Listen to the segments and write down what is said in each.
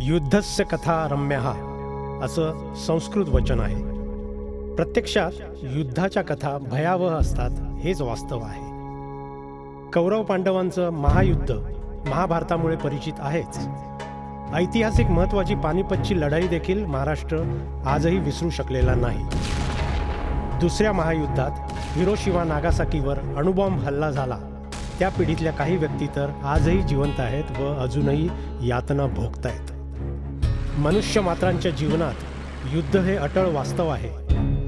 युद्धस्य कथा रम्य असं संस्कृत वचन आहे. प्रत्यक्षात युद्धाच्या कथा भयावह असतात हेच वास्तव आहे. कौरव पांडवांचं महायुद्ध महाभारतामुळे परिचित आहेच. ऐतिहासिक महत्त्वाची पानिपतची लढाई देखील महाराष्ट्र आजही विसरू शकलेला नाही. दुसऱ्या महायुद्धात हिरोशिवा नागासाकीवर अणुबॉम्ब हल्ला झाला. त्या पिढीतल्या काही व्यक्ती तर आजही जिवंत आहेत व अजूनही यातना भोगतायत. मनुष्य मात्रांच्या जीवनात युद्ध हे अटळ वास्तव आहे.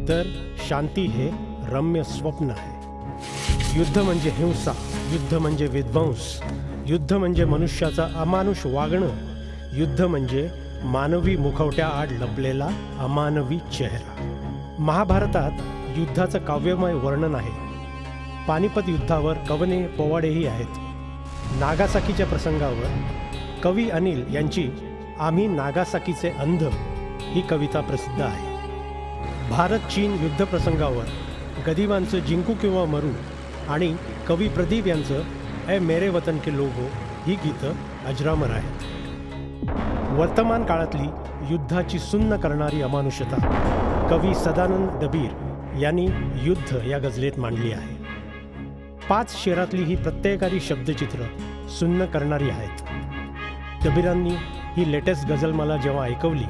तर शांती हे रम्य स्वप्न आहे. युद्ध म्हणजे हिंसा युद्ध म्हणजे विध्वंस युद्ध म्हणजे मनुष्याचा अमानुष वागणं युद्ध म्हणजे मानवी मुखवट्या आड लपलेला अमानवी चेहरा. महाभारतात युद्धाचं काव्यमय वर्णन आहे. पानिपत युद्धावर कवने पोवाडेही आहेत. नागासाकीच्या प्रसंगावर कवी अनिल यांची आम्ही नागासाकीचे अंध ही कविता प्रसिद्ध आहे. भारत चीन युद्ध प्रसंगावर गदिमांचं जिंकू किंवा मरू आणि कवी प्रदीप यांचं ए मेरे वतन के लोगो ही गीतं अजरामर आहेत. वर्तमान काळातली युद्धाची सुन्न करणारी अमानुषता कवी सदानंद दबीर यांनी युद्ध या गजलेत मांडली आहे. पाच शेरातली ही प्रत्येकारी शब्दचित्र सुन्न करणारी आहेत. दबीरांनी ही लेटेस्ट गझल मला जेव्हा ऐकवली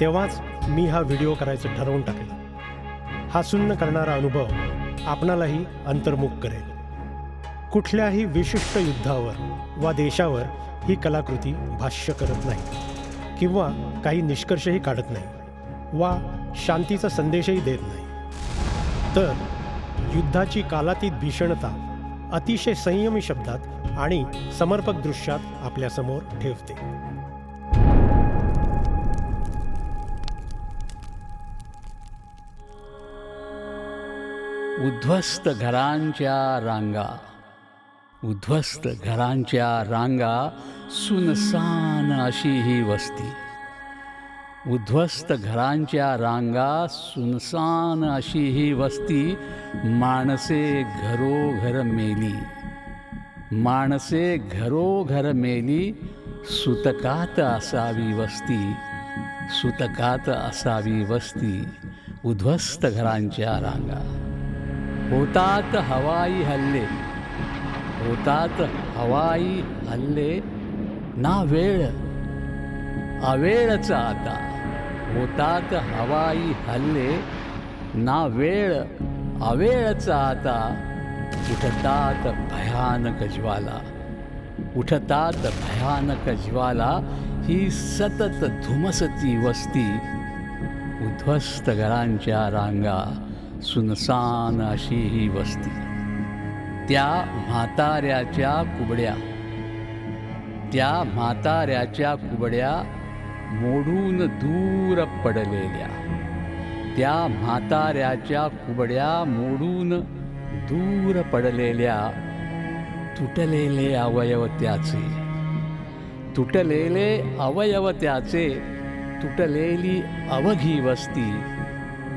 तेव्हाच मी हा व्हिडिओ करायचं ठरवून टाकलं. हा सुन्न करणारा अनुभव आपणालाही अंतर्मुख करेल. कुठल्याही विशिष्ट युद्धावर वा देशावर ही कलाकृती भाष्य करत नाही किंवा काही निष्कर्षही काढत नाही वा शांतीचा संदेशही देत नाही. तर युद्धाची कालातीत भीषणता अतिशय संयमी शब्दात आणि समर्पक दृश्यात आपल्यासमोर ठेवते. उद्ध्वस्त घरांच्या रांगा. उद्ध्वस्त घरांच्या रांगा सुनसान अशी ही वस्ती. उद्ध्वस्त घरांच्या रांगा सुनसान अशी ही वस्ती माणसे घरोघर मेली. माणसे घरोघर मेली सुतकात असावी वस्ती. सुतकात असावी वस्ती उद्ध्वस्त घरांच्या रांगा. होतात हवाई हल्ले. होतात हवाई हल्ले. ना वेळ. अवेळचा आता. होतात हवाई हल्ले. ना वेळ. अवेळचा आता. उठतात भयानक ज्वाला. उठतात भयानक ज्वाला ही सतत धुमसती वस्ती. उद्ध्वस्त घरांच्या रांगा. सुनसान अशी ही वस्ती. त्या म्हाताऱ्याच्या कुबड्या. त्या म्हाताऱ्याच्या कुबड्या मोडून दूर पडलेल्या. त्या म्हाताऱ्याच्या कुबड्या मोडून दूर पडलेल्या. तुटलेले अवयव त्याचे. तुटलेले अवयव त्याचे. तुटलेली अवघी वस्ती.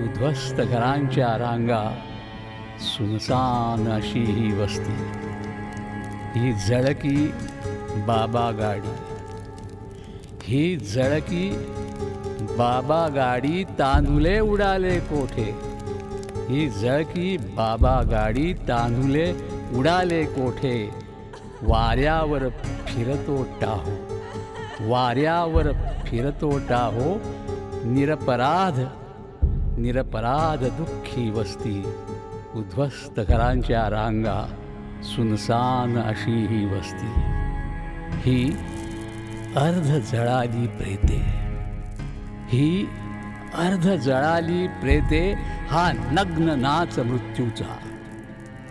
उद्ध्वस्त घरांच्या रांगा सुनसान अशी ही वस्ती. ही जळकी बाबा गाडी. ही जळकी बाबा गाडी तांदुले उडाले कोठे? ही जळकी बाबा गाडी तांदुले उडाले कोठे? वाऱ्यावर फिरतो टाहो. वाऱ्यावर फिरतो टाहो. निरपराध निरपराध दुःखी वस्ती उद्ध्वस्त घरांच्या रांगा सुनसान अशी ही वस्ती. ही अर्ध जळाली प्रेते. ही अर्ध जळाली प्रेते हा नग्न नाच मृत्यूचा.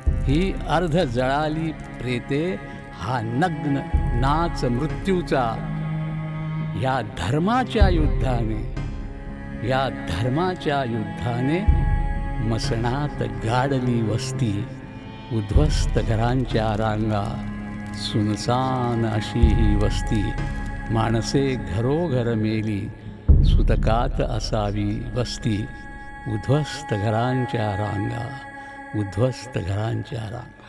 ही अर्ध जळाली प्रेते हा नग्न नाच मृत्यूचा. या धर्माच्या युद्धाने या धर्माच्या युद्धाने मसणात गाडली वस्ती उद्ध्वस्त घरांच्या रांगा सुनसान अशी ही वस्ती. माणसे घरोघर मेली सुतकात असावी वस्ती. उद्ध्वस्त घरांच्या रांगा उद्ध्वस्त घरांच्या रांगा.